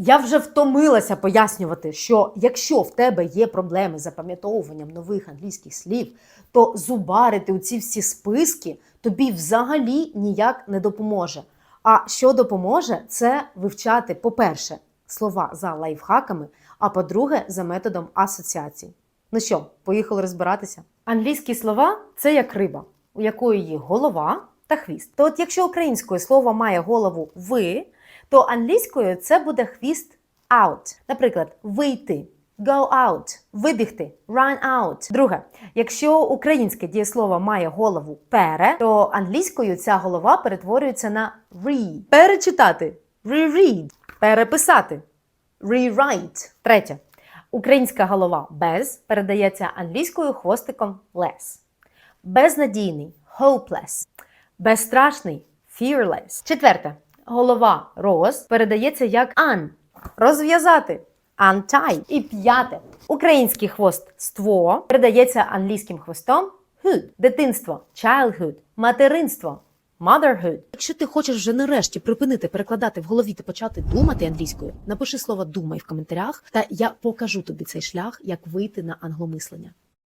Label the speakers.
Speaker 1: Я вже втомилася пояснювати, що якщо в тебе є проблеми з запам'ятовуванням нових англійських слів, то зубарити у ці всі списки тобі взагалі ніяк не допоможе. А що допоможе, це вивчати, по-перше, слова за лайфхаками, а по-друге, за методом асоціацій. Ну що, поїхали розбиратися? Англійські слова це як риба, у якої є голова та хвіст. То от якщо українською слово має голову ви, то англійською це буде хвіст out. Наприклад, вийти. Go out, вибігти, run out. Друге, якщо українське дієслово має голову пере, то англійською ця голова перетворюється на read. Перечитати reread. Переписати rewrite. Третє. Українська голова без передається англійською хвостиком less. Безнадійний hopeless. Безстрашний fearless. Четверте. Голова роз передається як un. Розв'язати untie. І п'яте. Український хвост ство передається англійським хвостом hood. Дитинство childhood. Материнство motherhood. Якщо ти хочеш вже нарешті припинити перекладати в голові та почати думати англійською, напиши слово думай в коментарях, та я покажу тобі цей шлях, як вийти на англомислення.